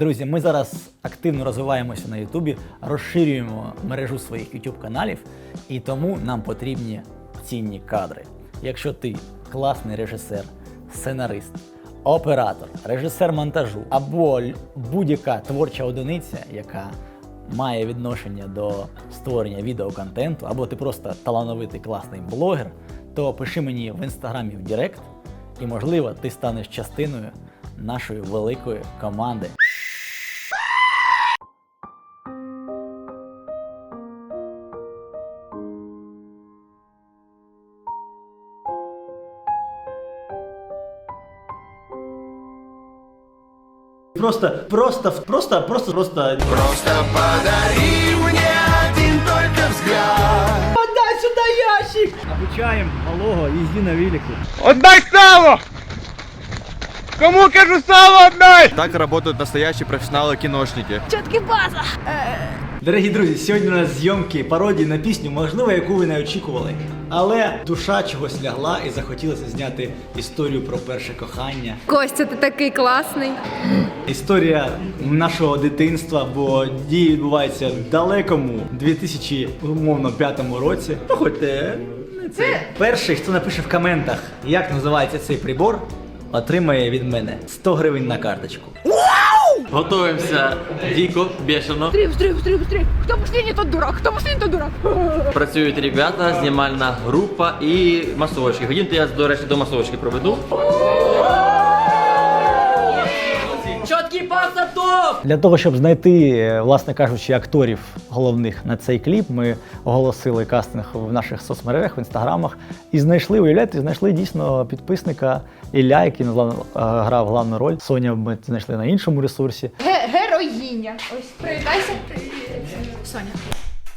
Друзі, ми зараз активно розвиваємося на Ютубі, розширюємо мережу своїх YouTube каналів, і тому нам потрібні цінні кадри. Якщо ти класний режисер, сценарист, оператор, режисер монтажу або будь-яка творча одиниця, яка має відношення до створення відеоконтенту, або ти просто талановитий класний блогер, то пиши мені в інстаграмі в Директ, і можливо ти станеш частиною нашої великої команди. Просто, просто, просто, просто, просто. Просто подари мне один только взгляд. Подай сюда ящик! Обучаем малого езди на велику. Отдай сало! Кому кажу сало отдай! Так работают настоящие профессионалы-киношники. Дорогі друзі, сьогодні у нас зйомки пародії на пісню, можливо, яку ви не очікували. Але душа чогось лягла і захотілося зняти історію про перше кохання. Костя, ти такий класний. Історія нашого дитинства, бо дії відбуваються в далекому 2005 році. Ну, хоч е, не це. Перший, хто напише в коментах, як називається цей прибор, отримає від мене 100 гривень на карточку. Готуємося дико, бешено. Быстрее, быстрее, быстрее, быстрее. Кто последний, тот дурак. Кто последний, тот дурак. Працюють ребята, знімальна група і масовочки. Ходімте, я, до речі, до масовочки проведу. Для того, щоб знайти, е, власне кажучи, акторів головних на цей кліп, ми оголосили кастинг в наших соцмережах, в інстаграмах і знайшли, уявляєте, знайшли дійсно підписника Ілля, який назвав- е, грав головну роль. Соня ми знайшли на іншому ресурсі. Героїня. Ось привітайся. Соня.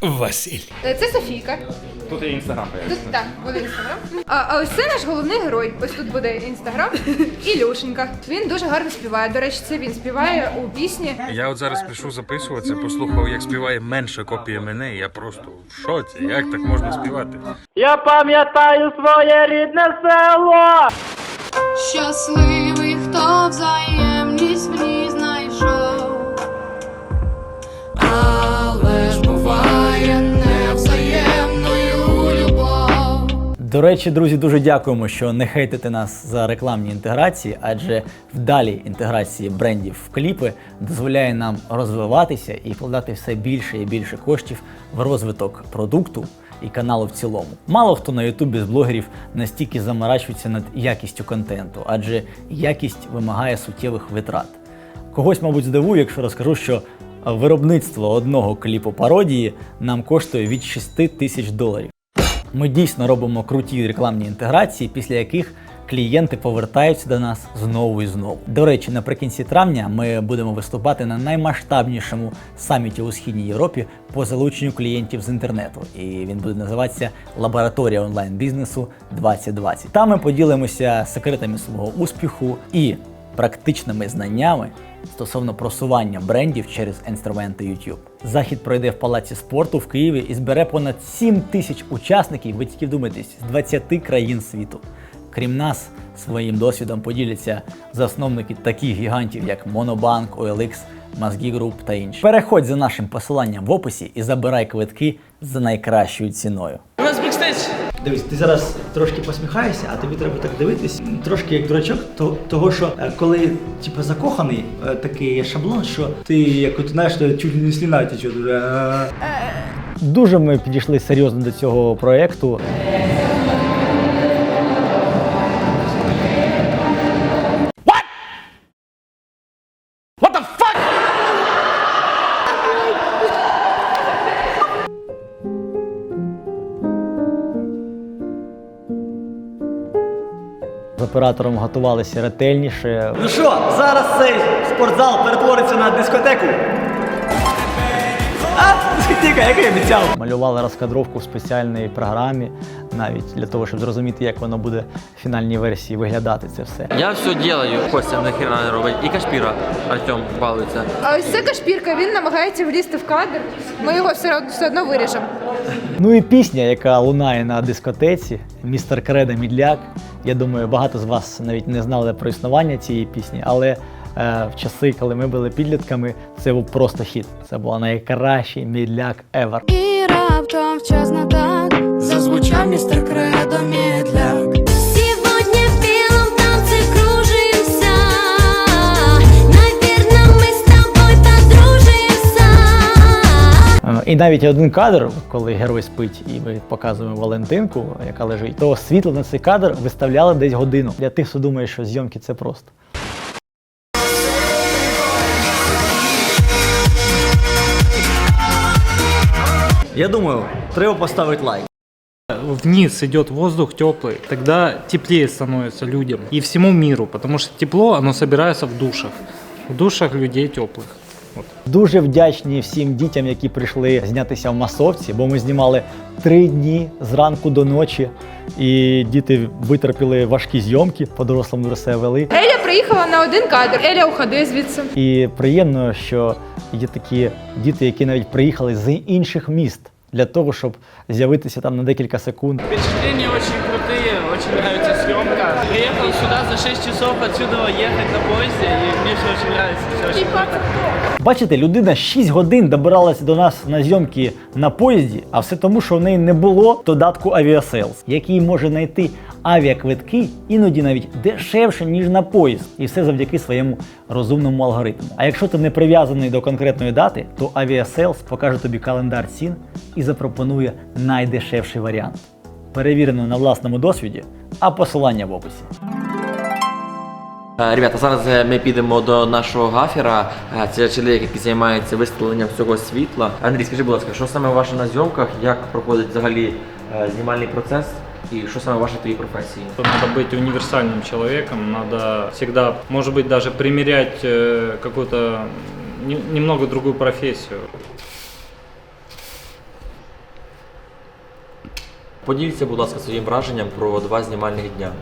Василь. Е, Це Софійка. Тут є інстаграм Тут так, буде інстаграм. А, а ось це наш головний герой. Ось тут буде інстаграм. Ілюшенька. Він дуже гарно співає. До речі, це він співає у пісні. Я от зараз пишу записуватися, послухав, як співає менше копія мене. і Я просто в шоці. Як так можна співати? Я пам'ятаю своє рідне село! Щасливий, хто взаємність До речі, друзі, дуже дякуємо, що не хейтите нас за рекламні інтеграції, адже вдалі інтеграції брендів в кліпи дозволяє нам розвиватися і вкладати все більше і більше коштів в розвиток продукту і каналу в цілому. Мало хто на Ютубі з блогерів настільки заморачується над якістю контенту, адже якість вимагає суттєвих витрат. Когось, мабуть, здивую, якщо розкажу, що виробництво одного кліпу пародії нам коштує від 6 тисяч доларів. Ми дійсно робимо круті рекламні інтеграції, після яких клієнти повертаються до нас знову і знову. До речі, наприкінці травня ми будемо виступати на наймасштабнішому саміті у східній Європі по залученню клієнтів з інтернету. І він буде називатися Лабораторія онлайн бізнесу 2020. Там ми поділимося секретами свого успіху і практичними знаннями стосовно просування брендів через інструменти YouTube. Захід пройде в палаці спорту в Києві і збере понад 7 тисяч учасників. Ви тільки вдумайтесь, з 20 країн світу. Крім нас, своїм досвідом поділяться засновники таких гігантів, як Monobank, OLX, Mazgi Group та інші. Переходь за нашим посиланням в описі і забирай квитки за найкращою ціною. У нас бекстейдж! Дивись, ти зараз трошки посміхаєшся, а тобі треба так дивитись, трошки як дурачок, то, того що е, коли типу, закоханий, е, такий шаблон, що ти як от знаєш, то чуть не сліна тече. дуже. Дуже ми підійшли серйозно до цього проєкту. З оператором готувалися ретельніше. Ну що, зараз цей спортзал перетвориться на дискотеку. А, дискотека, як я обіцяв. Малювали розкадровку в спеціальній програмі, навіть для того, щоб зрозуміти, як воно буде в фінальній версії виглядати це все. Я все делаю, Костя нахера не робить. І Кашпіра Артем балується. А ось це Кашпірка, він намагається влізти в кадр. Ми його все одно, все одно виріжемо. Ну і пісня, яка лунає на дискотеці, містер Кредо Мідляк. Я думаю, багато з вас навіть не знали про існування цієї пісні, але е, в часи, коли ми були підлітками, це був просто хіт. Це був найкращий мідляк ever. І раптом вчасно так зазвучав мистер навіть один кадр, коли герой спить, і ми показуємо Валентинку, яка лежить, то світло на цей кадр виставляли десь годину. Для тих, хто думає, що зйомки це просто. Я думаю, треба поставити лайк. вниз идет воздух теплый, тогда теплее становится людям и всему миру, потому что тепло, оно собирается в душах, в душах людей теплых. Дуже вдячні всім дітям, які прийшли знятися в масовці, бо ми знімали три дні зранку до ночі, і діти витерпіли важкі зйомки, по-дорослому дуже себе вели. Еля приїхала на один кадр. Еля уходи звідси. І приємно, що є такі діти, які навіть приїхали з інших міст для того, щоб з'явитися там на декілька секунд. Впечатления очень Приехал сюда за 6 часов отсюда ехать на поезде, и мне все очень нравится, все очень. Бачите, людина 6 годин добиралася до нас на зйомки на поїзді, а все тому, що в неї не було додатку Aviasales, який може знайти авіаквитки іноді навіть дешевше, ніж на поїзд. І все завдяки своєму розумному алгоритму. А якщо ти не прив'язаний до конкретної дати, то Aviasales покаже тобі календар цін і запропонує найдешевший варіант. Перевірено на власному досвіді, а посилання в описі. Е, Ребята, зараз е, ми підемо до нашого гафера. Е, Це чоловік, який займається виставленням всього світла. Андрій, скажи, будь ласка, що саме ваше на зйомках, як проходить взагалі е, знімальний процес і що саме ваше твої професії? Надо быть универсальным человеком, надо всегда, может быть, даже примерять э, какую-то м, не- немного другую профессию. Поділіться, будь ласка, своїм враженням про два знімальних дня.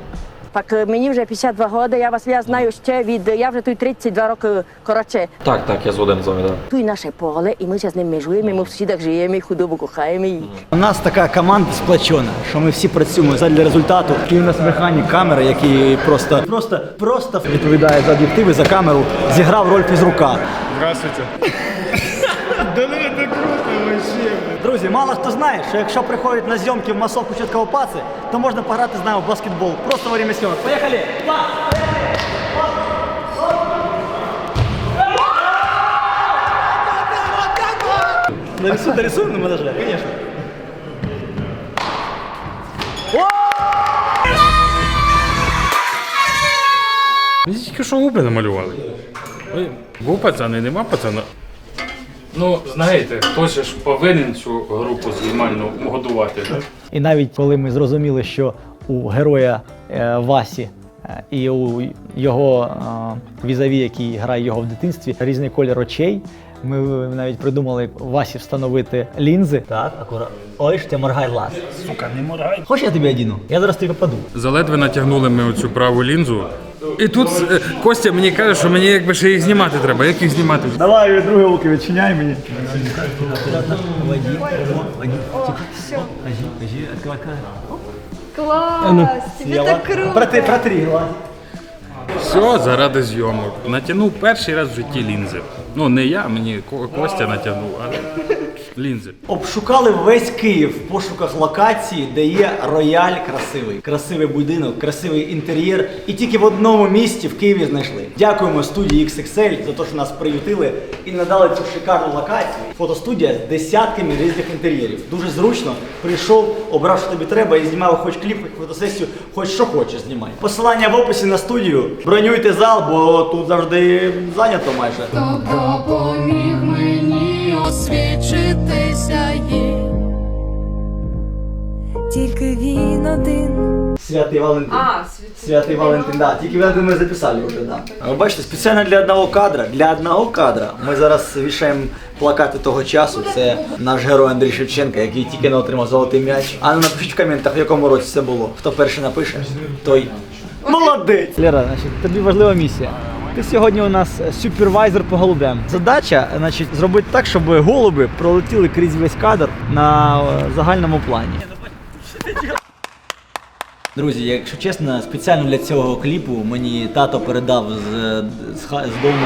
Так е, мені вже 52 роки, я вас я знаю ще від, я вже тут 32 роки, коротше, Так, так, я згоден з вами, так. тут наше поле, і ми зараз з ним межуємо, ми в сусідах живемо, і худобу кохаємо. І... У нас така команда сплачена, що ми всі працюємо задля результату. І у нас механік камери, який просто, просто, просто відповідає за об'єктиви, за камеру, зіграв роль фізрука. Здравствуйте. Да ну это круто вообще. Друзі, мало хто знає, що якщо приходять на зйомки в масовку Чіткого паци, то можна пограти з нами в баскетбол просто во время зйомок. Поїхали! Нарисуй, нарисуй на монтаже, конечно. Мені тільки що губи намалювали. Ой, Був пацан і нема пацана. Ну, знаєте, хтось ж повинен цю групу знімальну годувати, так? І навіть коли ми зрозуміли, що у героя е, Васі е, і у його е, візаві, який грає його в дитинстві, різний колір очей. Ми навіть придумали Васі встановити лінзи. Так, акуратно. Ой, ж ти моргай лаз. Сука, не моргай. Хочеш я тобі одіну? Я зараз тобі попаду. Заледве натягнули ми оцю праву лінзу. І тут е, Костя мені каже, що мені якби ще їх знімати треба. Як їх знімати? Давай друге око відчиняй мені. Клас, тобі так круто. Проти, протри. Все заради зйомок. Натягнув перший раз в житті лінзи. Ну не я, мені Костя натягнув, а лінзи. Обшукали весь Київ в пошуках локації, де є рояль красивий, красивий будинок, красивий інтер'єр. І тільки в одному місті в Києві знайшли. Дякуємо студії XXL за те, що нас приютили і надали цю шикарну локацію. Фотостудія з десятками різних інтер'єрів. Дуже зручно. Прийшов, обрав, що тобі треба, і знімав хоч кліп, хоч фотосесію, хоч що хочеш знімай. Посилання в описі на студію. Бронюйте зал, бо тут завжди зайнято майже. Освічитися їм Тільки він один Святий Валентин. А, Святий Валентин, да. Тільки Валентин ми записали вже, да. Ви бачите, спеціально для одного кадра, для одного кадра ми зараз вішаємо плакати того часу. Це наш герой Андрій Шевченко, який тільки не отримав золотий м'яч. А ну напишіть в коментах, в якому році це було. Хто перший напише, той молодець. Лера, значить, тобі важлива місія. Ти сьогодні у нас супервайзер по голубям. Задача, значить, зробити так, щоб голуби пролетіли крізь весь кадр на е, загальному плані. Друзі, якщо чесно, спеціально для цього кліпу мені тато передав з, з, з дому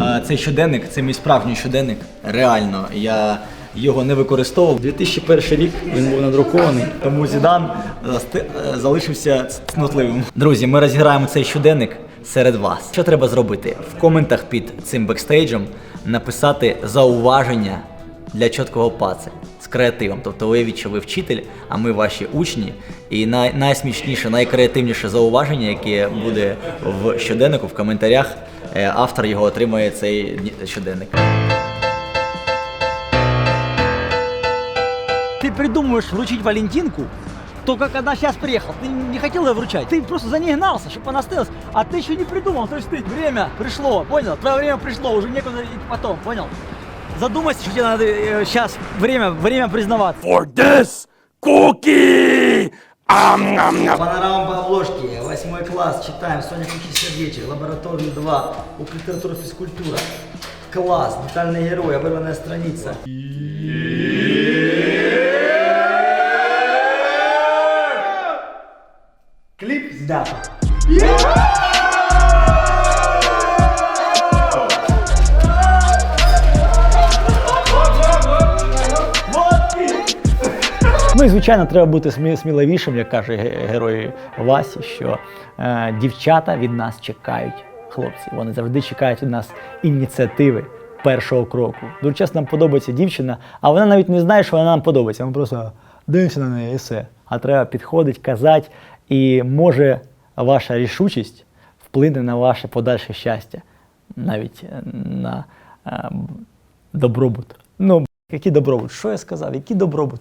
е, цей щоденник. Це мій справжній щоденник. Реально, я його не використовував. 2001 рік він був надрукований, тому Зідан е, е, залишився цнотливим. Друзі, ми розіграємо цей щоденник серед вас. Що треба зробити? В коментах під цим бекстейджем написати зауваження для чіткого паце з креативом. Тобто уявіть, що ви вчитель, а ми ваші учні. І най- найсмішніше, найкреативніше зауваження, яке буде в щоденнику, в коментарях, е, автор його отримає цей щоденник. Ты придумываешь вручить Валентинку, только когда сейчас приехал. Ты не хотел ее вручать. Ты просто за ней гнался, чтобы она осталась. А ты еще не придумал. То есть ты время пришло, понял? Твое время пришло, уже некуда и потом, понял? Задумайся, что тебе надо сейчас время, время признаваться. For this cookie! Панорама по обложке, восьмой класс, читаем, Соня Кухи Сердечек, лабораторию 2, ук литература физкультура. Класс, детальный герой, оборванная страница. Клип знято. Ну і звичайно, треба бути смі- сміливішим, як каже ге- герой Васі, що е, дівчата від нас чекають, хлопці. Вони завжди чекають від нас ініціативи першого кроку. Дуже часто нам подобається дівчина, а вона навіть не знає, що вона нам подобається. Ми просто дивимося на неї і все. А треба підходити, казати, і може ваша рішучість вплине на ваше подальше щастя, навіть е, на е, добробут. Ну, який добробут? Що я сказав? Який добробут?